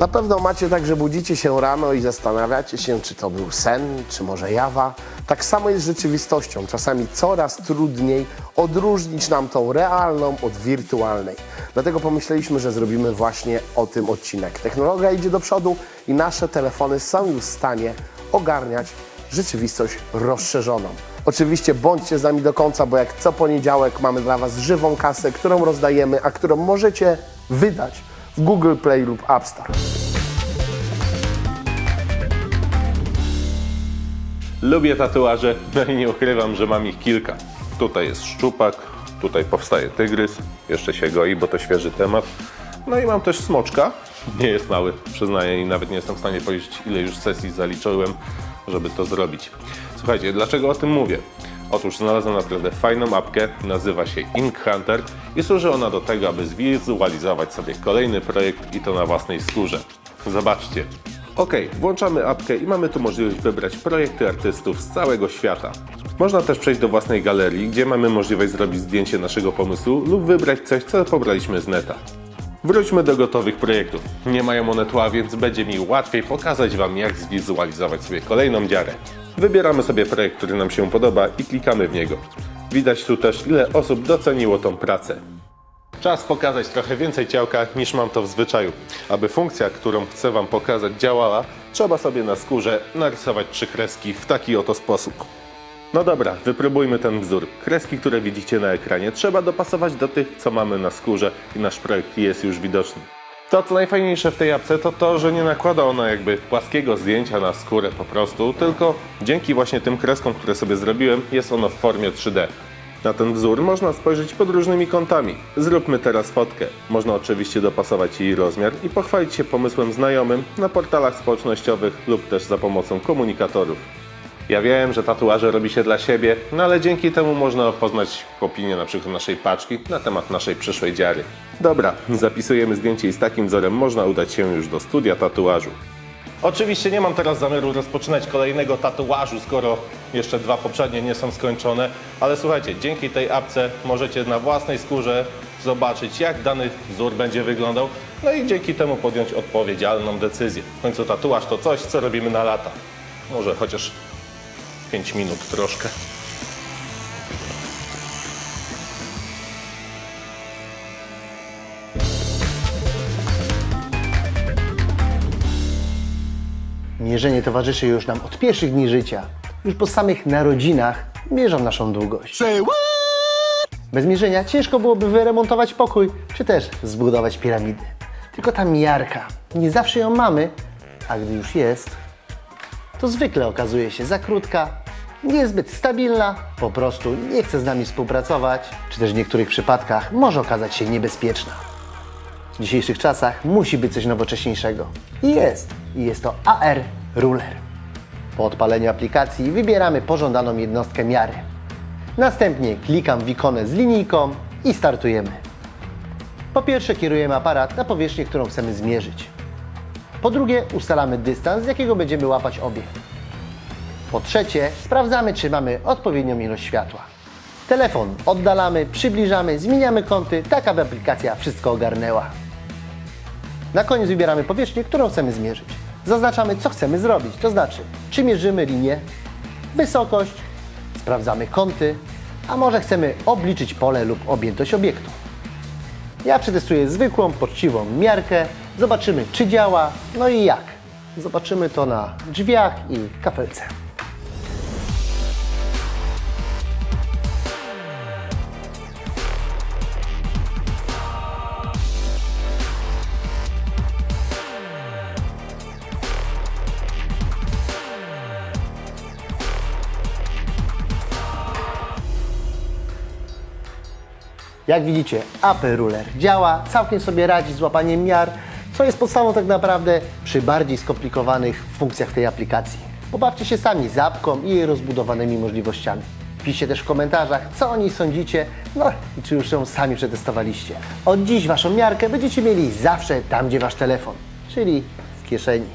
Na pewno macie tak, że budzicie się rano i zastanawiacie się, czy to był sen, czy może jawa. Tak samo jest z rzeczywistością. Czasami coraz trudniej odróżnić nam tą realną od wirtualnej. Dlatego pomyśleliśmy, że zrobimy właśnie o tym odcinek. Technologia idzie do przodu i nasze telefony są już w stanie ogarniać rzeczywistość rozszerzoną. Oczywiście bądźcie z nami do końca, bo jak co poniedziałek mamy dla Was żywą kasę, którą rozdajemy, a którą możecie wydać w Google Play lub App Store. Lubię tatuaże, no i nie ukrywam, że mam ich kilka. Tutaj jest szczupak, tutaj powstaje tygrys, jeszcze się goi, bo to świeży temat. No i mam też smoczka, nie jest mały, przyznaję i nawet nie jestem w stanie powiedzieć, ile już sesji zaliczyłem, żeby to zrobić. Słuchajcie, dlaczego o tym mówię? Otóż znalazłem naprawdę fajną apkę, nazywa się Ink Hunter i służy ona do tego, aby zwizualizować sobie kolejny projekt i to na własnej skórze. Zobaczcie, Ok, włączamy apkę i mamy tu możliwość wybrać projekty artystów z całego świata. Można też przejść do własnej galerii, gdzie mamy możliwość zrobić zdjęcie naszego pomysłu lub wybrać coś, co pobraliśmy z neta. Wróćmy do gotowych projektów. Nie mają one tła, więc będzie mi łatwiej pokazać Wam, jak zwizualizować sobie kolejną dziarę. Wybieramy sobie projekt, który nam się podoba i klikamy w niego. Widać tu też, ile osób doceniło tą pracę. Czas pokazać trochę więcej ciałka niż mam to w zwyczaju. Aby funkcja, którą chcę Wam pokazać działała, trzeba sobie na skórze narysować trzy kreski w taki oto sposób. No dobra, wypróbujmy ten wzór. Kreski, które widzicie na ekranie, trzeba dopasować do tych, co mamy na skórze i nasz projekt jest już widoczny. To, co najfajniejsze w tej apce, to to, że nie nakłada ona jakby płaskiego zdjęcia na skórę po prostu, tylko dzięki właśnie tym kreskom, które sobie zrobiłem, jest ono w formie 3D. Na ten wzór można spojrzeć pod różnymi kątami. Zróbmy teraz fotkę. Można oczywiście dopasować jej rozmiar i pochwalić się pomysłem znajomym na portalach społecznościowych lub też za pomocą komunikatorów. Ja wiem, że tatuaże robi się dla siebie, no ale dzięki temu można poznać opinię na przykład naszej paczki na temat naszej przyszłej dziary. Dobra, zapisujemy zdjęcie i z takim wzorem można udać się już do studia tatuażu. Oczywiście nie mam teraz zamiaru rozpoczynać kolejnego tatuażu, skoro jeszcze dwa poprzednie nie są skończone, ale słuchajcie, dzięki tej apce możecie na własnej skórze zobaczyć, jak dany wzór będzie wyglądał, no i dzięki temu podjąć odpowiedzialną decyzję. W końcu tatuaż to coś, co robimy na lata. Może chociaż 5 minut troszkę. Mierzenie towarzyszy już nam od pierwszych dni życia. Już po samych narodzinach mierzą naszą długość. Bez mierzenia ciężko byłoby wyremontować pokój, czy też zbudować piramidy. Tylko ta miarka, nie zawsze ją mamy, a gdy już jest, to zwykle okazuje się za krótka, niezbyt stabilna, po prostu nie chce z nami współpracować, czy też w niektórych przypadkach może okazać się niebezpieczna. W dzisiejszych czasach musi być coś nowocześniejszego. I jest. I jest to AR Ruler. Po odpaleniu aplikacji wybieramy pożądaną jednostkę miary. Następnie klikam w ikonę z linijką i startujemy. Po pierwsze kierujemy aparat na powierzchnię, którą chcemy zmierzyć. Po drugie ustalamy dystans, z jakiego będziemy łapać obiekt. Po trzecie sprawdzamy, czy mamy odpowiednią ilość światła. Telefon oddalamy, przybliżamy, zmieniamy kąty, tak aby aplikacja wszystko ogarnęła. Na koniec wybieramy powierzchnię, którą chcemy zmierzyć. Zaznaczamy, co chcemy zrobić, to znaczy, czy mierzymy linię, wysokość, sprawdzamy kąty, a może chcemy obliczyć pole lub objętość obiektu. Ja przetestuję zwykłą, poczciwą miarkę, zobaczymy, czy działa, no i jak. Zobaczymy to na drzwiach i kafelce. Jak widzicie, Apple Ruler działa, całkiem sobie radzi z łapaniem miar, co jest podstawą tak naprawdę przy bardziej skomplikowanych funkcjach tej aplikacji. Pobawcie się sami z apką i jej rozbudowanymi możliwościami. Piszcie też w komentarzach, co o niej sądzicie, no i czy już ją sami przetestowaliście. Od dziś Waszą miarkę będziecie mieli zawsze tam, gdzie Wasz telefon, czyli w kieszeni.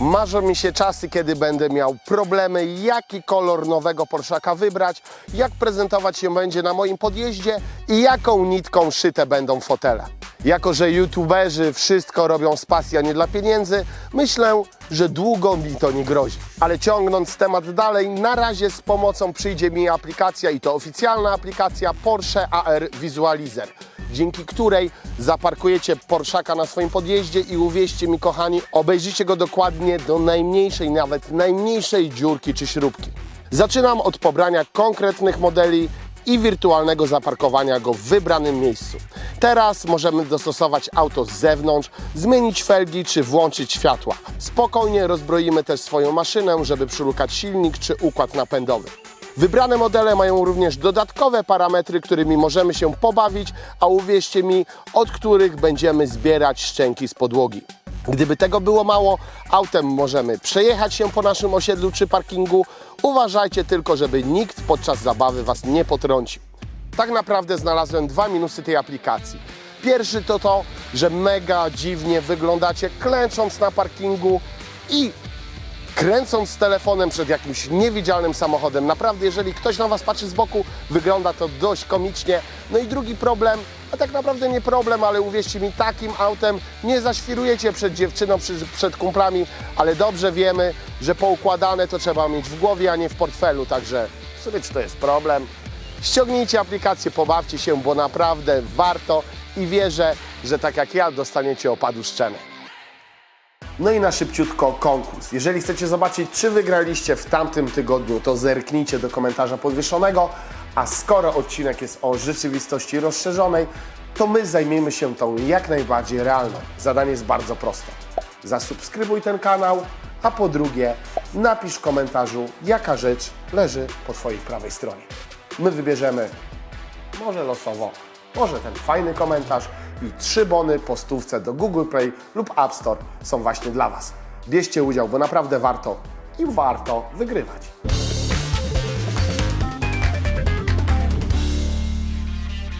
Marzą mi się czasy, kiedy będę miał problemy, jaki kolor nowego Porszaka wybrać, jak prezentować się będzie na moim podjeździe i jaką nitką szyte będą fotele. Jako, że youtuberzy wszystko robią z pasji, a nie dla pieniędzy, myślę, że długo mi to nie grozi. Ale ciągnąc temat dalej, na razie z pomocą przyjdzie mi aplikacja i to oficjalna aplikacja Porsche AR Visualizer dzięki której zaparkujecie Porszaka na swoim podjeździe i uwierzcie mi kochani, obejrzycie go dokładnie do najmniejszej, nawet najmniejszej dziurki czy śrubki. Zaczynam od pobrania konkretnych modeli i wirtualnego zaparkowania go w wybranym miejscu. Teraz możemy dostosować auto z zewnątrz, zmienić felgi czy włączyć światła. Spokojnie rozbroimy też swoją maszynę, żeby przylukać silnik czy układ napędowy. Wybrane modele mają również dodatkowe parametry, którymi możemy się pobawić, a uwierzcie mi, od których będziemy zbierać szczęki z podłogi. Gdyby tego było mało, autem możemy przejechać się po naszym osiedlu czy parkingu. Uważajcie tylko, żeby nikt podczas zabawy Was nie potrącił. Tak naprawdę znalazłem dwa minusy tej aplikacji. Pierwszy to to, że mega dziwnie wyglądacie klęcząc na parkingu i kręcąc telefonem przed jakimś niewidzialnym samochodem. Naprawdę, jeżeli ktoś na Was patrzy z boku, wygląda to dość komicznie. No i drugi problem, a tak naprawdę nie problem, ale uwierzcie mi, takim autem nie zaświrujecie przed dziewczyną, przy- przed kumplami, ale dobrze wiemy, że poukładane to trzeba mieć w głowie, a nie w portfelu, także w sumie czy to jest problem? Ściągnijcie aplikację, pobawcie się, bo naprawdę warto i wierzę, że tak jak ja dostaniecie opadu szczeny. No i na szybciutko konkurs. Jeżeli chcecie zobaczyć, czy wygraliście w tamtym tygodniu, to zerknijcie do komentarza podwieszonego. A skoro odcinek jest o rzeczywistości rozszerzonej, to my zajmiemy się tą jak najbardziej realną. Zadanie jest bardzo proste. Zasubskrybuj ten kanał, a po drugie, napisz w komentarzu, jaka rzecz leży po Twojej prawej stronie. My wybierzemy może losowo, może ten fajny komentarz i trzy bony po stówce do Google Play lub App Store są właśnie dla Was. Bierzcie udział, bo naprawdę warto i warto wygrywać.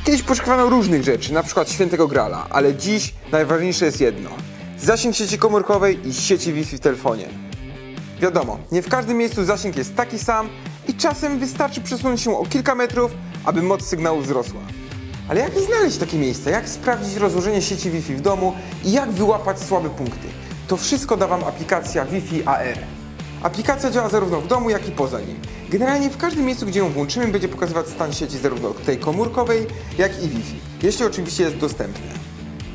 Kiedyś poszukiwano różnych rzeczy, na przykład świętego grala, ale dziś najważniejsze jest jedno. Zasięg sieci komórkowej i sieci Wi-Fi w telefonie. Wiadomo, nie w każdym miejscu zasięg jest taki sam i czasem wystarczy przesunąć się o kilka metrów, aby moc sygnału wzrosła. Ale jak znaleźć takie miejsce? Jak sprawdzić rozłożenie sieci Wi-Fi w domu i jak wyłapać słabe punkty? To wszystko da Wam aplikacja Wi-Fi AR. Aplikacja działa zarówno w domu, jak i poza nim. Generalnie w każdym miejscu, gdzie ją włączymy, będzie pokazywać stan sieci zarówno tej komórkowej, jak i Wi-Fi, jeśli oczywiście jest dostępne.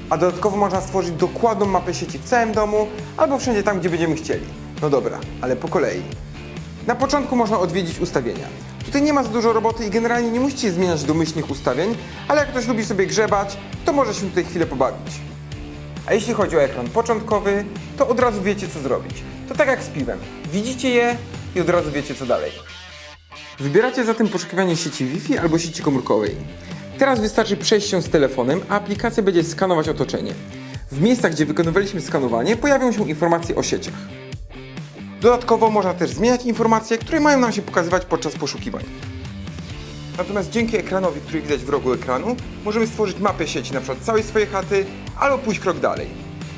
A dodatkowo można stworzyć dokładną mapę sieci w całym domu, albo wszędzie tam, gdzie będziemy chcieli. No dobra, ale po kolei. Na początku można odwiedzić ustawienia. Tutaj nie ma za dużo roboty i generalnie nie musicie zmieniać domyślnych ustawień, ale jak ktoś lubi sobie grzebać, to może się tutaj chwilę pobawić. A jeśli chodzi o ekran początkowy, to od razu wiecie co zrobić. To tak jak z piwem. Widzicie je i od razu wiecie co dalej. Wybieracie zatem poszukiwanie sieci Wi-Fi albo sieci komórkowej. Teraz wystarczy przejść się z telefonem, a aplikacja będzie skanować otoczenie. W miejscach, gdzie wykonywaliśmy skanowanie, pojawią się informacje o sieciach. Dodatkowo można też zmieniać informacje, które mają nam się pokazywać podczas poszukiwań. Natomiast dzięki ekranowi, który widać w rogu ekranu, możemy stworzyć mapę sieci przykład całej swojej chaty, albo pójść krok dalej.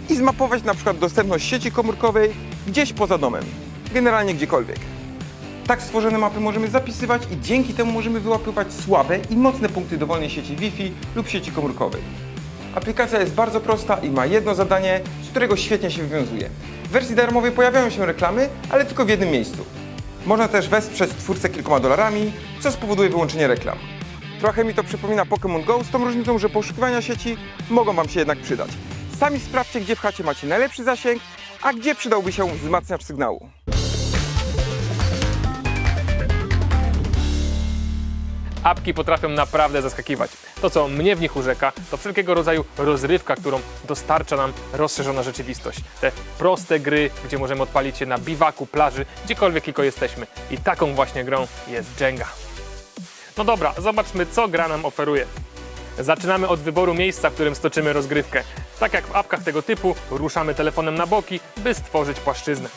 I zmapować przykład dostępność sieci komórkowej gdzieś poza domem. Generalnie gdziekolwiek. Tak stworzone mapy możemy zapisywać i dzięki temu możemy wyłapywać słabe i mocne punkty dowolnej sieci Wi-Fi lub sieci komórkowej. Aplikacja jest bardzo prosta i ma jedno zadanie, z którego świetnie się wywiązuje. W wersji darmowej pojawiają się reklamy, ale tylko w jednym miejscu. Można też wesprzeć twórcę kilkoma dolarami, co spowoduje wyłączenie reklam. Trochę mi to przypomina Pokémon Go, z tą różnicą, że poszukiwania sieci mogą Wam się jednak przydać. Sami sprawdźcie, gdzie w chacie macie najlepszy zasięg, a gdzie przydałby się wzmacniacz sygnału. Apki potrafią naprawdę zaskakiwać. To, co mnie w nich urzeka, to wszelkiego rodzaju rozrywka, którą dostarcza nam rozszerzona rzeczywistość. Te proste gry, gdzie możemy odpalić się na biwaku, plaży, gdziekolwiek tylko jesteśmy. I taką właśnie grą jest Jenga. No dobra, zobaczmy, co gra nam oferuje. Zaczynamy od wyboru miejsca, w którym stoczymy rozgrywkę. Tak jak w apkach tego typu, ruszamy telefonem na boki, by stworzyć płaszczyznę.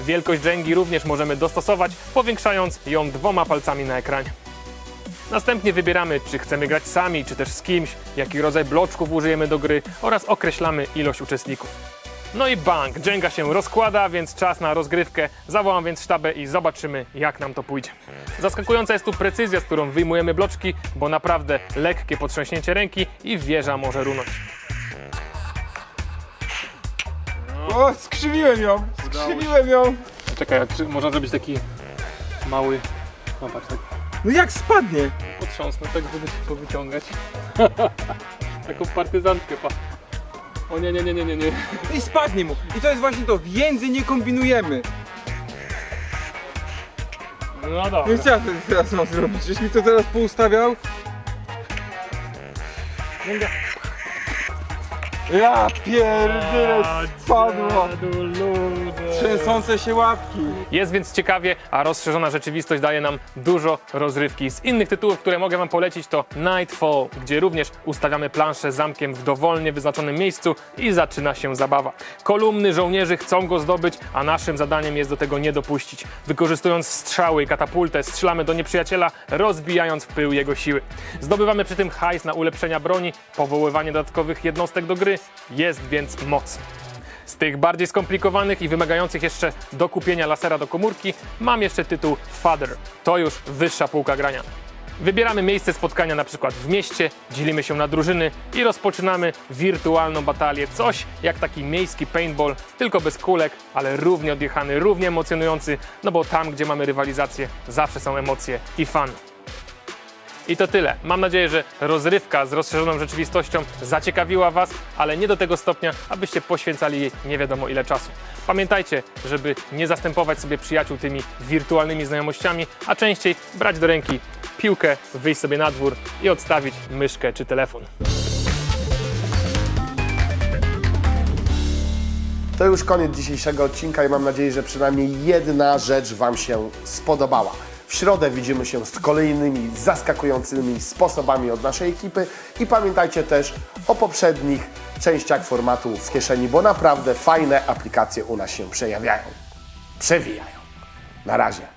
Wielkość Jengi również możemy dostosować, powiększając ją dwoma palcami na ekranie. Następnie wybieramy, czy chcemy grać sami, czy też z kimś, jaki rodzaj bloczków użyjemy do gry oraz określamy ilość uczestników. No i bank, Jenga się rozkłada, więc czas na rozgrywkę. Zawołam więc sztabę i zobaczymy, jak nam to pójdzie. Zaskakująca jest tu precyzja, z którą wyjmujemy bloczki, bo naprawdę lekkie potrząśnięcie ręki i wieża może runąć. O, skrzywiłem ją! Skrzywiłem ją! Czekaj, a czy można zrobić taki mały... No patrz, tak No jak spadnie? potrząsnę, tak żeby to wyciągać. Taką partyzantkę, pa. O nie, nie, nie, nie, nie, nie. I spadnie mu. I to jest właśnie to, więcej nie kombinujemy. No dobra. Więc co ja te- teraz mam zrobić? Żeś mi to teraz poustawiał? Ja pierdolę, spadło! Trzęsące się łapki. Jest więc ciekawie, a rozszerzona rzeczywistość daje nam dużo rozrywki. Z innych tytułów, które mogę Wam polecić to Nightfall, gdzie również ustawiamy planszę zamkiem w dowolnie wyznaczonym miejscu i zaczyna się zabawa. Kolumny żołnierzy chcą go zdobyć, a naszym zadaniem jest do tego nie dopuścić. Wykorzystując strzały i katapultę strzelamy do nieprzyjaciela, rozbijając w pył jego siły. Zdobywamy przy tym hajs na ulepszenia broni, powoływanie dodatkowych jednostek do gry, jest więc moc. Z tych bardziej skomplikowanych i wymagających jeszcze dokupienia lasera do komórki mam jeszcze tytuł Father. To już wyższa półka grania. Wybieramy miejsce spotkania na przykład w mieście, dzielimy się na drużyny i rozpoczynamy wirtualną batalię. Coś jak taki miejski paintball, tylko bez kulek, ale równie odjechany, równie emocjonujący, no bo tam, gdzie mamy rywalizację, zawsze są emocje i fan. I to tyle. Mam nadzieję, że rozrywka z rozszerzoną rzeczywistością zaciekawiła Was, ale nie do tego stopnia, abyście poświęcali jej nie wiadomo ile czasu. Pamiętajcie, żeby nie zastępować sobie przyjaciół tymi wirtualnymi znajomościami, a częściej brać do ręki piłkę, wyjść sobie na dwór i odstawić myszkę czy telefon. To już koniec dzisiejszego odcinka i mam nadzieję, że przynajmniej jedna rzecz Wam się spodobała. W środę widzimy się z kolejnymi zaskakującymi sposobami od naszej ekipy i pamiętajcie też o poprzednich częściach formatu w kieszeni, bo naprawdę fajne aplikacje u nas się przejawiają, przewijają. Na razie.